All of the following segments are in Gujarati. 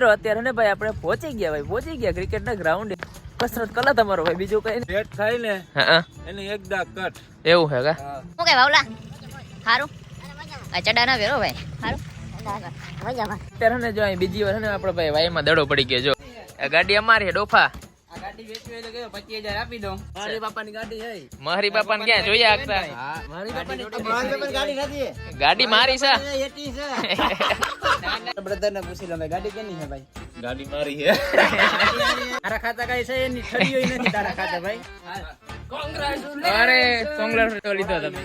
મિત્રો અત્યારે ને ભાઈ આપણે પહોંચી ગયા ભાઈ પહોંચી ગયા ક્રિકેટ ના ગ્રાઉન્ડ કસરત કલા તમારો ભાઈ બીજું કઈ નહીં. થાય ને એને એક દા કટ. એવું હે કા? હું. કે બાવલા હારું. આ ચડા ના વેરો ભાઈ. હારું. અત્યારે ને જો અહીં બીજી વાર છે ને આપણે ભાઈ વાયમાં દડો પડી ગયો જો. ગાડી અમારી ડોફા. આ ગાડી વેચવી હોય તો કયો પચીસ હજાર આપી દઉં. મારી બાપાની ગાડી હે. ક્યાં જોઈએ આગતા હા મારી બાપાની ગાડી મારી છે. બ્રધર ને પૂછી લો ગાડી કેની છે ભાઈ? ગાડી મારી છે. તારા ખાતા કઈ છે? એની ઠડીઓ નથી તારા ખાતા ભાઈ. અરે કોંગ્રેસ લીધો તમે.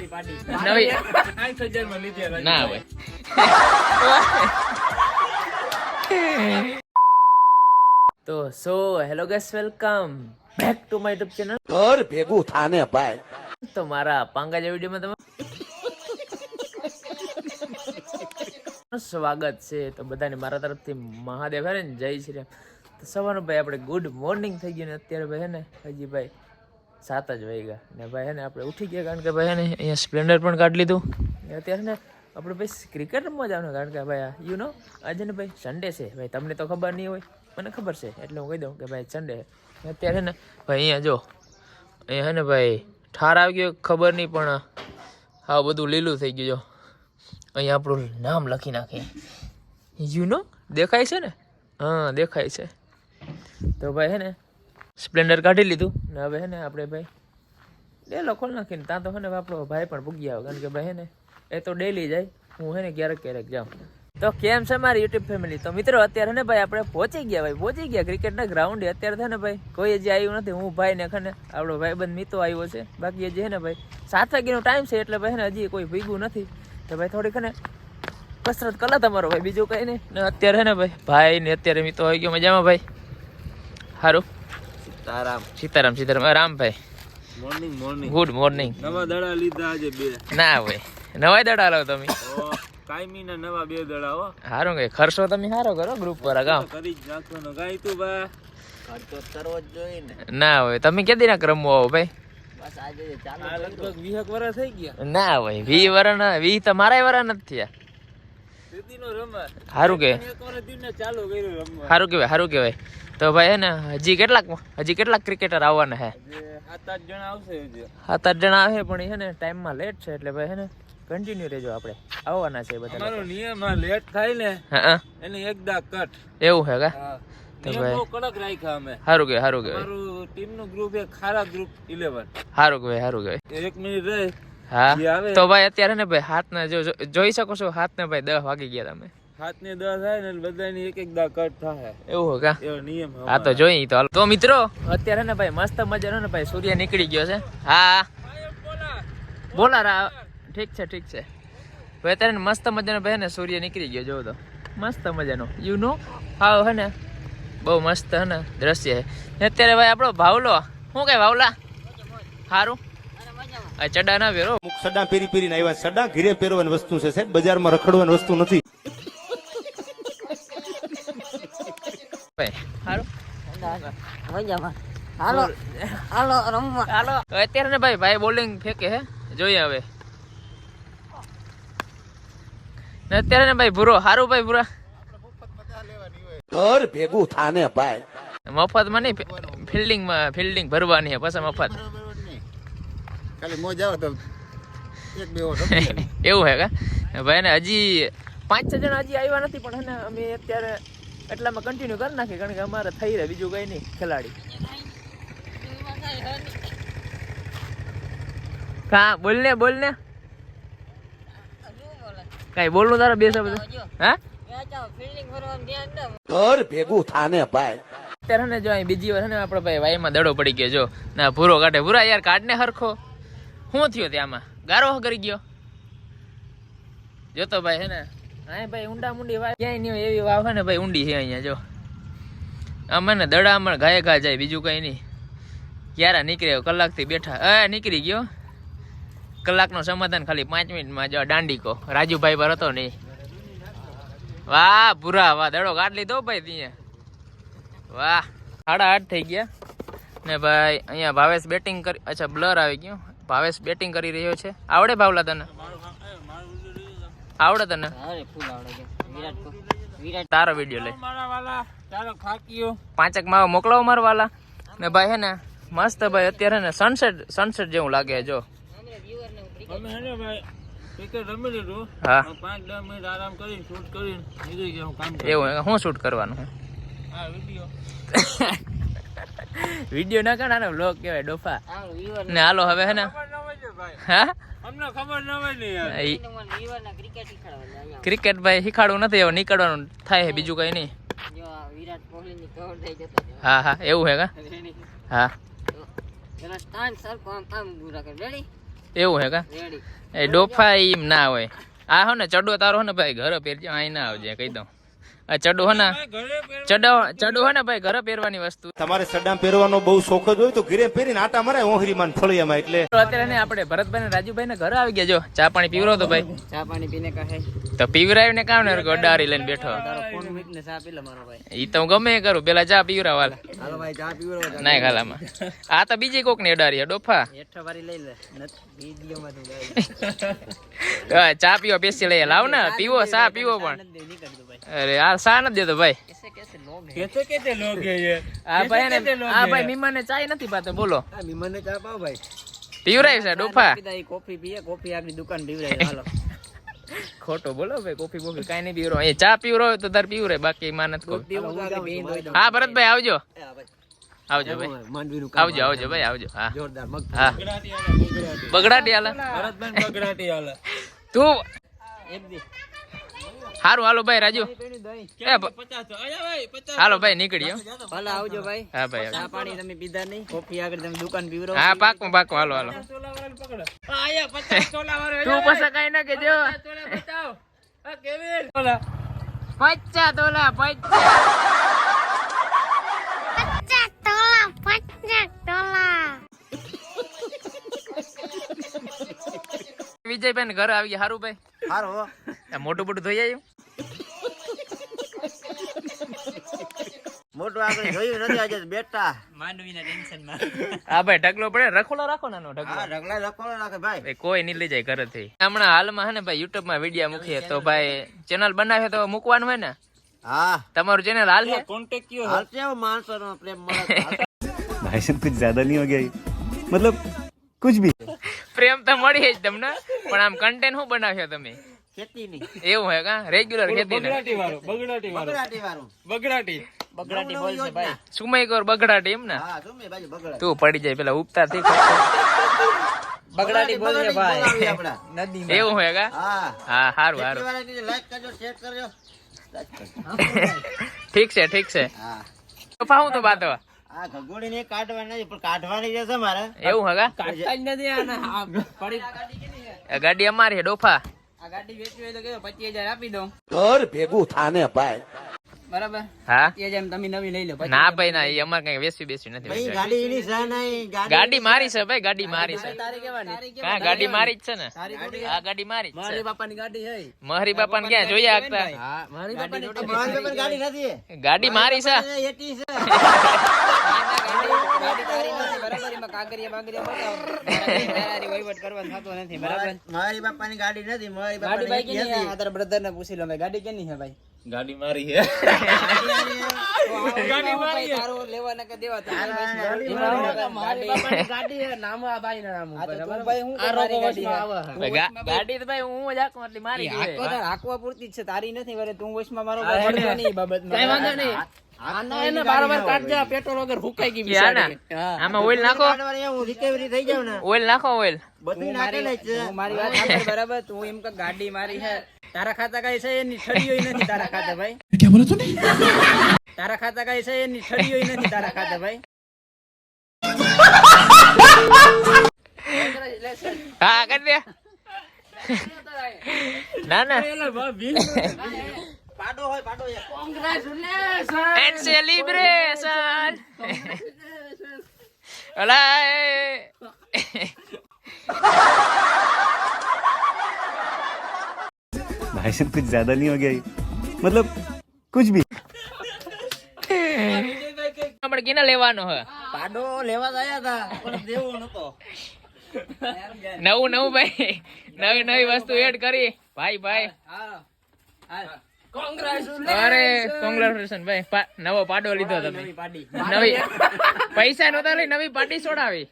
નવી. સાઠમાં લીધી ના ભાઈ. તો so hello guys welcome back to my YouTube channel ઘર ભેગું થાને ભાઈ. તો મારા પાંગા જેવા વિડીયોમાં તમે સ્વાગત છે. તો બધાને મારા તરફથી મહાદેવ હે ને જય શ્રી રામ. તો સવારનું ભાઈ આપણે ગુડ મોર્નિંગ થઈ ગયું ને અત્યારે ભાઈ હે ને હજી ભાઈ સાત જ વાગ્યા ને ભાઈ હે ને આપણે ઉઠી ગયા કારણ કે ભાઈ હે ને અહીંયા સ્પ્લેન્ડર પણ કાઢી લીધું. ને અત્યારે ને આપણે ભાઈ ક્રિકેટ રમવા જવાનું કારણ કે ભાઈ યુ નો આજે ને ભાઈ સન્ડે છે. ભાઈ તમને તો ખબર નહીં હોય. મને ખબર છે, એટલે હું કહી દઉં કે ભાઈ સન્ડે અત્યારે ને ભાઈ અહીંયા જો, અહીંયા હે ને ભાઈ ઠાર આવી ગયો, ખબર નહીં પણ હા બધું લીલું થઈ ગયું જો. અહીંયા આપણું નામ લખી નાખે. યુ નો દેખાય છે ને? હા, દેખાય છે. તો ભાઈ હે ને સ્પ્લેન્ડર કાઢી લીધું. ને હવે હે ને આપણે ભાઈ ડેલો ખોલ નાખીને, ત્યાં તો હે ને આપણો ભાઈ પણ ભૂગી આવે કારણ કે ભાઈ હે ને, એ તો ડેલી જાય. હું હે ને ક્યારેક ક્યારેક જાઉં. તો કેમ છે મારી યુટ્યુબ ફેમિલી? તો મિત્રો અત્યારે ને ભાઈ આપણે પહોંચી ગયા ભાઈ પહોંચી ગયા. ક્રિકેટના ગ્રાઉન્ડે અત્યારે છે ને ભાઈ કોઈ હજી આવ્યું નથી. હું ભાઈ ને ખને આપણો ભાઈબંધ મિત્રો આવ્યો છે. બાકી હજી છે ને ભાઈ સાત વાગ્યાનો ટાઈમ છે એટલે ભાઈ ને હજી કોઈ ભીગું નથી. તો ભાઈ થોડીક ખને ને કસરત કલા તમારો ભાઈ બીજું કઈ નહીં. ને અત્યારે ને ભાઈ ભાઈ ને અત્યારે મિત્રો આવી ગયો. મજામાં ભાઈ? સારું સીતારામ. સીતારામ સીતારામ. રામ રામભાઈ મોર્નિંગ મોર્નિંગ ગુડ મોર્નિંગ નવા દડા લીધા આજે બે. ના ભાઈ નવાઈ દડા લાવ તમે. ઓ કાયમી ના નવા બે દડાઓ હારો કે ખર્ચો તમે સારો કરો ગ્રુપ પર ગામ. કરી જ નાખવાનો ગાય તું બા. ખર્ચો કરવો જ જોઈએ ને. ના હોય તમે ક્યાંથી ના રમવા આવો ભાઈ? બસ આજે ચાલુ આ લગભગ વીસેક વર્ષ થઈ ગયા. ના હોય વી ના વી તો મારા વરણ નથી થયા. સારું કે. એક વર્ષ દિન ચાલુ સારું કહેવાય સારું કહેવાય. તો ભાઈ હે ને હજી કેટલાક હજી કેટલાક ક્રિકેટર આવવાના હે? સાત આઠ જણા આવશે હજી. સાત આઠ જણા આવે પણ હે ને ટાઈમમાં લેટ છે એટલે ભાઈ હે ને કન્ટિન્યુ રહેજો આપણે. આવવાના છે બધા અમારો નિયમ આ લેટ થાય ને હા એની એકદા કટ એવું હે કા? તો ભાઈ- કડક રાખ્યા અમે. સારું કે સારું કે અમારું ટીમનું ગ્રુપ એ ખારા ગ્રુપ ઇલેવન સારું કે હારું કે એક મિનિટ રહે. હા. તો ભાઈ અત્યારે ને ભાઈ હાથ ને જો જોઈ શકો છો હાથ ને ભાઈ દસ વાગી ગયા તમે. હાથ ને દસ થાય ને બધાની એક એક દા કટ થાય. એવું હે કા? એવો નિયમ હા તો જોઈ તો તો મિત્રો અત્યારે ને ભાઈ મસ્ત મજાનો ને ભાઈ સૂર્ય નીકળી ગયો છે. હા. બોલા રા. ઠીક છે ઠીક છે. ભાઈ અત્યારે ને મસ્ત મજાનો ભાઈ ને સૂર્ય નીકળી ગયો જોવો તો. મસ્ત મજાનો. યુ નો હા હે ને. બહુ મસ્ત હે ને દ્રશ્ય છે અત્યારે ભાઈ આપણો ભાવલો શું કઈ ભાવલા? સારું આ ચડા ના પહેરો. અમુક સડા પેરી પેરીને આવ્યા સડા ઘીરે પહેરવાની વસ્તુ છે સાહેબ. બજારમાં રખડવાની વસ્તુ નથી. સારું હાલો હાલો રમવા. હાલો. અત્યારે ને ભાઈ ભાઈ બોલિંગ ફેંકે હે. જોઈએ હવે. ને અત્યારે ને ભાઈ ભૂરો હારું ભાઈ ભૂરા. ઘર ભેગું થાને ભાઈ. મફતમાં નહીં ફિલ્ડિંગમાં ફિલ્ડિંગ ભરવાની છે પછી મફત. ખાલી મોજ આવે તો એક બે એવું હે કા? ભાઈ ને હજી પાંચ છ જણા હજી આવ્યા નથી પણ હે અમે અત્યારે એટલામાં કન્ટિન્યુ કરી નાખીએ કારણ કે અમારે થઈ રહે બીજું કઈ નહીં ખેલાડી. કા બોલ ને બોલ ને. કઈ બોલનું તારા બેસો બધું? હા ઘર ભેગું થાને ભાઈ. અત્યારે ને જો અહીં બીજી વાર ને આપણે ભાઈ વાયમાં દડો પડી ગયો જો. ના ભૂરો કાઢે. ભૂરા યાર કાઢને હરખો. શું થયો ત્યાંમાં ગારો કરી ગયો. જોતો ભાઈ હે ને? હા ભાઈ ઊંડા મુંડી વાય ક્યાંય નહીં હોય એવી વાવ છે ને ભાઈ ઊંડી છે અહીંયા જો. આમાં ને દડા આમાં ઘાય ઘા જાય બીજું કઈ નહીં. ક્યારે નીકળ્યો? કલાકથી બેઠા. એ નીકળી ગયો. કલાકનો સમાધાન ખાલી પાંચ મિનિટમાં જો દાંડીકો. રાજુભાઈ પર હતો નહીં. વાહ પૂરા વાહ દડો કાઢ લીધો ભાઈ ત્યાં. વાહ સાડા આઠ થઈ ગયા. ને ભાઈ અહીંયા ભાવેશ બેટિંગ કરી અચ્છા બ્લર આવી ગયું. ભાવેશ બેટિંગ કરી રહ્યો છે. આવડે ભાવલા તને? આવડે તને? અરે ફૂલ આવડે છે. વિરાટ તારો વીડિયો લે મારા વાલા પાંચક માવા મોકલાવો મારવાલા ને ભાઈ હે ને મસ્ત ભાઈ અત્યારે ને સનસેટ સનસેટ જેવું લાગે જો. અમે હે ને ભાઈ ક્રિકેટ રમી લીધું. હા. પાંચ દસ મિનિટ આરામ કરીને શૂટ કરીને નીકળી ગયા હું કામ એવું હે. શું શૂટ કરવાનું? હા વીડિયો વીડિયો ના વ્લોગ કહેવાય ડોફા. ને હાલો હવે હે ને? ખબર ન હોય છે ભાઈ. હા? અમને ખબર ન હોય ને યાર. ક્રિકેટ ભાઈ શીખાડવું નથી હવે નીકળવાનું થાય છે બીજું કઈ નહીં. હા હા એવું હે કા? હા. એવું હે કા? એ ડોફા ઈમ ના હોય. આ હો ને ચડો તારો હો ને ભાઈ ઘરે પહેરજો અહીં ના આવજે કહી દઉં. આ ચડો હો ને. ચડો ચડો હો ને ભાઈ ઘરે પહેરવાની વસ્તુ. તમારે સડામ પહેરવાનો બહુ શોખ જ હોય તો ઘરે પહેરીને આટા મરાય ઓહરીમાં ને ફળિયામાં એટલે. અત્યારે ને આપણે ભરતભાઈ ને રાજુભાઈ ને ઘરે આવી ગયા જો. ચા પાણી પીવરો તો ભાઈ. ચા પાણી પીને કહે. તો પીવરાવીને કામ ને ગડારી લઈને બેઠો. ચા પી લે મારો ભાઈ. ઈ તો હું ગમે એ કરું. પેલા ચા પીવરાવાલ હાલો. ભાઈ ચા પીવો ના આ તો બીજી કોક ને અડારી ડોફા. હેઠો વારી લઈ લે. માં ચા પીવો બેસી લઈએ. લાવ ને પીવો ચા પીવો પણ. અરે આ સા નથી દેતો ભાઈ? કેસે કેતે લોગ હે ये આ ભાઈ ને આ ભાઈ મીમાને ચાય નથી પાતો બોલો. મને ચા પાવ ભાઈ. પીવરાય છે ડોફા. કોફી પીએ કોફી આગળ દુકાન પીવરાય હાલો. ખોટો બોલો ભાઈ કોફી કોફી કાઈ નહીં પીવરો એ ચા પીવરો તો તાર પીવરે બાકી માં નથી કોઈ પીવું તો આગળ પીને દોઈ દઉં હા ભરતભાઈ આવજો. આવજો ભાઈ. માંડવીનું આવજો આવજો ભાઈ આવજો. હા. જોરદાર મગ બગડાટી ભરતભાઈ તું એક હારું હાલો ભાઈ રાજુ. એ ભ- 50 આયા ભાઈ 50 હાલો ભાઈ નીકળ્યો. હાલો આવજો ભાઈ. હા ભાઈ ચા પાણી તમે પીધા નહીં. કોફી આગળ તમે દુકાન પીવરો હા પાકું પાકું હાલો હાલો. આયા 50 તોલા વાળો તું પછી કઈ ના કેજો પચા તોલા પચા આ તોલા વિજયભાઈ ઘરે આવી ગયા. હારું ભાઈ. હારો મોટું મોટું ધોઈ આવ્યું મોટું આગળ જોયું નથી આજે બેઠા માંડવીના ટેન્શન માં હા ભાઈ ઢગલો પડે રખોલો રાખો નાનો ઢગલો હા ઢગલા લખોડો રાખે ભાઈ ભાઈ કોઈ નહીં લઈ જાય ઘરેથી હમણાં હાલમાં હે ને ભાઈ યુટ્યુબ માં વિડીયો મૂકીએ તો ભાઈ ચેનલ બનાવે તો મૂકવાનું હોય ને હા તમારું ચેનલ હાલ છે કોન્ટેક્ટ કયો હાલ છે માણસો નો પ્રેમ મળે भाई साहब कुछ ज्यादा नहीं हो गया ये? मतलब कुछ भी પ્રેમ તો મળી જ તમને પણ આમ કન્ટેન્ટ શું બનાવ્યો તમે એવું હે કા? રેગ્યુલર ખેતી બગડાટી વાળો બગડાટી વાળો બગડાટી. વાળું બગડાટી બગડાટી બોલ છે ભાઈ. સુમય કર બગડાટી એમ ને? હા શું બાજુ બગડા તું પડી જાય પેલા ઉપતા થી બગડાટી બોલ છે ભાઈ. નદી એવું હે કા? હા. હા હારું હારું. લાઈક કરજો શેર કરજો. ઠીક છે ઠીક છે. હા. પપ્પા હું તો બાતો. આ ઘગોડી ને કાઢવાની નથી પણ કાઢવાની જે મારે. એવું હે કા? કાઢતા જ નથી આ પડી ગાડી અમારી હે ડોફા. આ ગાડી વેચવી હોય તો કે પચીસ હજાર આપી દઉં. ઘર ભેગું થાને ભાઈ. બરાબર? હા? પચીસ હજાર તમે નવી લઈ લો ના ભાઈ ના એ અમારે કઈ વેસી બેસી નથી ભાઈ ગાડી એની છે નહીં ગાડી મારી છે ભાઈ ગાડી મારી છે. તારી કેવાની? હા ગાડી મારી જ છે ને? તારી ગાડી આ ગાડી મારી જ મારી બાપાની ગાડી છે. મહરી બાપા ને ક્યાં? જોયા આગતા હા મારી બાપાની ગાડી નથી. ગાડી મારી છે. એટી છે. ગાડી નથી બરાબર? એમાં કાગરિયા બાગરિયા બતાવો ફેરારી વહીવટ કરવાનો થતો નથી બરાબર? મારી બાપાની ગાડી નથી મારી બાપાની પૂછી લો ગાડી કેની છે ભાઈ? ગાડી મારી છે ગાડી મારી તારો લેવા ન કે દેવા તારી મારી બાપાની ગાડી હે નામ આ ભાઈ ના નામ બરાબર ભાઈ હું મારી ગાડી આવે ગાડી તો ભાઈ હું જ આકો એટલે મારી હોય. તાર હાંકવા પૂરતી છે તારી નથી વરે તું વચમાં મારો ભાઈ નહીં બાબતમાં કઈ વાંધો નહીં આ પેટ્રોલ વગર ગઈ. હા. આમાં ઓઇલ નાખો રિકવરી થઈ જાવ ને ઓઇલ નાખો ઓઇલ બધું જ છે મારી વાત બરાબર તું એમ કે ગાડી મારી છે તારા ખાતા કઈ છે? એની છડીઓ નથી તારા ખાતા ભાઈ. તારા ખાતા કઈ છે? એની છડીઓ નથી તારા ખાતા ભાઈ. હા કર દે ના ના. પાડો હોય પાડો કોંગ્રેચ્યુલેશન એન્ડ સેલિબ્રેશન અલા એ. भाई साहब कुछ ज्यादा नहीं हो गया ये? मतलब कुछ भी આપણે કેને લેવાનો હે પાડો લેવા જ આયા હતા પણ દેવો નતો નવું નવું ભાઈ નવી નવી વસ્તુ એડ કરી ભાઈ ભાઈ હા હા અરે કોંગ્રેચ્યુલેશન ભાઈ પા- નવો પાડો લીધો તમે નવી પાડી નવી પૈસા નહોતા લઈ નવી પાર્ટી સોડાવી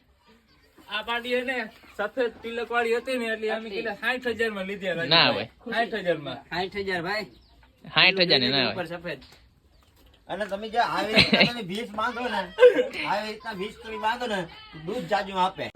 આ પાડી ને સફેદ તિલક વાળી હતી ને એટલે અમે કીધા સાઠ હજારમાં લીધી ના ભાઈ. સાઠ હજારમાં સાઠ હજાર ભાઈ. સાઠ હજારની ના ઉપર સફેદ. અને તમે જે આવી રીતના તમે વીસ માંગો ને આવી રીતના વીસ કરી માંગો ને દૂધ જાજુ આપે.